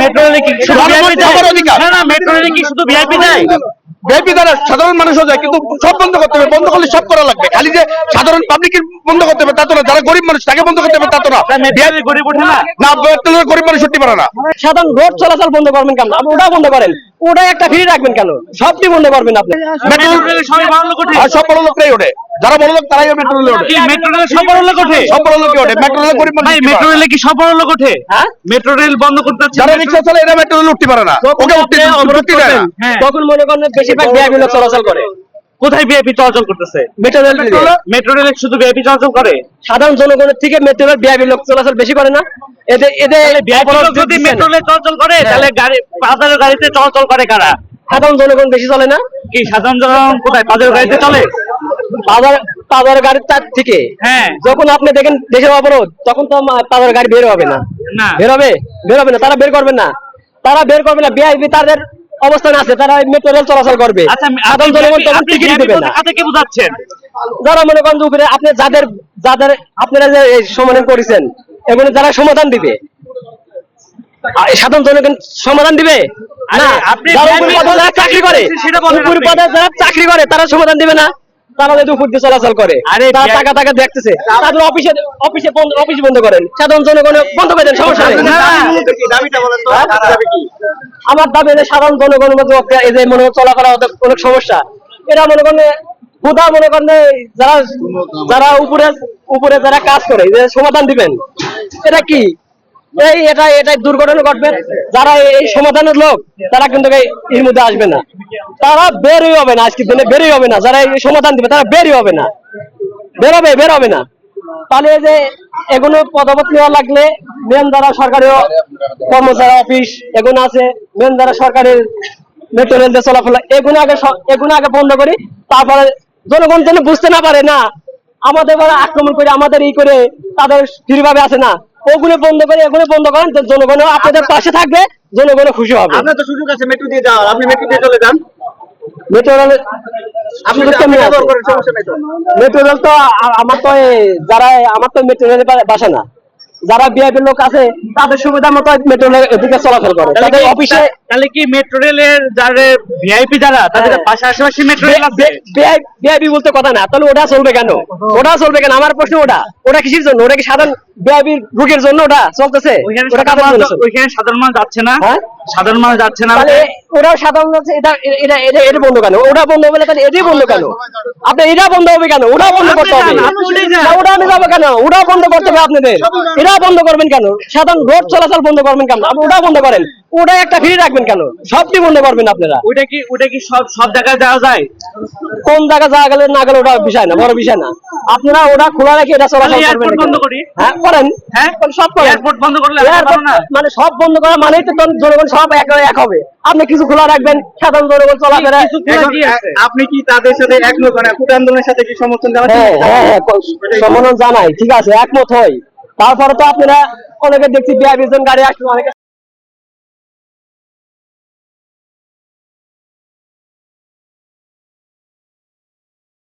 Metro রেলে কি শুধু ভিআইপি সবার অধিকার। না না মেট্রো রেলে কি শুধু ভিআইপি দ্বারা সাধারণ মানুষও যায় কিন্তু সব বন্ধ করতে হবে। বন্ধ করলে সব করা লাগবে। খালি যে সাধারণ পাবলিকের বন্ধ করতে হবে তা তো না। যারা গরিব মানুষ তাকে বন্ধ করতে হবে তা তো না। গরিব ওঠে না। না গরিব মানুষ উঠতে পারে না। সাধারণ রোড চলাচল বন্ধ করবেন কেন? আপনি ওটা বন্ধ করেন। ওটা একটা ফ্রি রাখবেন কেন? সবটি বন্ধ করবেন আপনি। সব বড় লোকরাই ওঠে। যারা বড় লোক তারাই মেট্রো রেলে ওঠে। মেট্রো রেলে সব বড় লোক ওঠে? সব বড় লোকই ওঠে। মেট্রো রেলে গরিব মানুষ মেট্রো রেলে কি সব বড় লোক ওঠে? হ্যাঁ? মেট্রো রেল বন্ধ করতে যারা চালায় এরা মেট্রো রেলে উঠতে পারে না। ওকে উঠতে উঠতে দেয় না। হ্যাঁ। তখন মনে করেন বেশিরভাগ ভিআইপি লোক চলাচল করে। কোথায় ভিআইপি চলাচল করতেছে? মেট্রো রেল মেট্রো রেলে শুধু ভিআইপি চলাচল করে? সাধারণ জনগণের থেকে মেট্রো রেল ভিআইপি লোক চলাচল বেশি করে না। এদের এদের ভিআইপি যদি মেট্রো। রেলে চলাচল করে তাহলে গাড়ি পাতারের গাড়িতে চলাচল করে কারা? সাধারণ জনগণ বেশি চলে না? কি সাধারণ জনগণ কোথায়? পাতারের গাড়িতে চলে? তার থেকে হ্যাঁ। যখন আপনি দেখেন দেশের অবরোধ তখন তো তাদের গাড়ি বের হবে না। বের হবে বের হবে না তারা বের করবে না। তারা বের করবে না তাদের অবস্থান আছে তারা মেট্রো রেল চলাচল করবে। আচ্ছা সাধারণ জনগণ তখন টিকিট দেবে না। কাদেরকে বোঝাচ্ছেন? যারা মনে করেন উপরে আপনি যাদের যাদের আপনারা যে সমাধান করেছেন এগুলো যারা সমাধান দিবে? সাধারণ জনগণ সমাধান দিবে? না। চাকরি করে উপর পদে যারা চাকরি করে তারা সমাধান দিবে না। তারা যদি উপর দিয়ে চলাচল করে। আরে, তারা টাকা টাকা দেখতেছে। তাদের অফিসে অফিসে অফিস বন্ধ করেন। সাধারণ জনগণ বন্ধ করে দেন সমস্যা নেই। আমার দাবি হলো সাধারণ জনগণের মধ্যে এই যে মনে চলাফেরা অনেক সমস্যা। এরা মনে করেন হুদা মনে করেন যারা যারা উপরে উপরে যারা কাজ করে যে সমাধান দিবেন। এটা কি? এই, এটা এটা দুর্ঘটনা ঘটবে। যারা এই- সমাধানের লোক, তারা কিন্তু এর মধ্যে আসবে না। তারা বেরই হবে না, আজকের দিনে বেরই হবে না। যারা এই সমাধান দিবে, তারা বেরই হবে না। বেরোবে বের হবে না যে এগুলো নেওয়া লাগলে মেন দ্বারা কর্মচারী অফিস এগুলো আছে মেন দ্বারা সরকারি মেট্রো রেল এগুলো আগে এগুলো আগে বন্ধ করি, তারপরে জনগণ যেন বুঝতে না পারে না, আমাদের আক্রমণ করে, আমাদের ই করে, তাদের ফ্রিভাবে আছে না। ওগুলো বন্ধ করে এগুলো বন্ধ করেন জনগণ আপনাদের পাশে থাকবে জনগণ খুশি হবে। আপনার তো সুযোগ আছে মেট্রো দিয়ে যাওয়ার। আপনি মেট্রো দিয়ে চলে যান। মেট্রো রেল মেট্রো রেল তো। আমার তো যারা আমার তো মেট্রো রেলে বাসা না। যারা বিআইপি লোক আছে তাদের সুবিধা মতো মেট্রো রেল এদিকে চলাচল করে। তাহলে তাদের কি- অফিসে তাহলে কি মেট্রো রেলের যারা ভিআইপি যারা তাদের হ্যাঁ। পাশে আশেপাশে মেট্রো রেল আছে? বিআইপি বলতে কথা না তাহলে ওটা চলবে কেন? ওটা চলবে কেন? আমার প্রশ্ন ওটা। ওটা কিসের জন্য? ওটা কি সাধারণ বিআইপি রুগীর জন্য ওটা? চলতেছে? ওইখানে ওটা সাধারণ কাদের জন্য মানুষ- ওইখানে সাধারণ মানুষ যাচ্ছে না। হ্যাঁ? সাধারণ মানুষ যাচ্ছে না। ওরাও সাধারণ আছে, এটা এটা এটা এটা বন্ধ কেন? ওরা বন্ধ হবে না, তাহলে এটাই বন্ধ কেন? আপনি এটা বন্ধ হবে কেন? ওরা বন্ধ করতে হবে। ওরা আমি যাব কেন? ওরা বন্ধ করতে হবে আপনাদের। এরা বন্ধ করবেন কেন? সাধারণ রোড চলাচল বন্ধ করবেন কেন? আপনি ওটা বন্ধ করেন। ওটা একটা ফ্রি রাখবেন কেন? সবটি বন্ধ করবেন আপনারা। ওইটা কি ওইটা কি সব সব জায়গায় যাওয়া যায়? কোন জায়গা যাওয়া গেলে না গেলে ওটা বিষয় না বড় বিষয় না। আপনারা ওটা খোলা রেখে এটা চলাচল করবেন এয়ারপোর্ট বন্ধ করি? হ্যাঁ করেন। হ্যাঁ? সব করেন। এয়ারপোর্ট বন্ধ করলে না? মানে সব বন্ধ করা মানেই তো তখন জনগণ সব এক এক হবে। আপনি কিছু খোলা রাখবেন সাধারণ জনগণ চলাফেরা কিছু খোলা কি আছে? আপনি কি তাদের সাথে একমত? মানে কুট আন্দোলনের সাথে কি সমর্থন জানাচ্ছেন? হ্যাঁ হ্যাঁ হ্যাঁ সম্মান জানাই ঠিক আছে একমত হয় তারপরে তো আপনারা অনেকে দেখছি বিআর জন গাড়ি আসলো অনেকে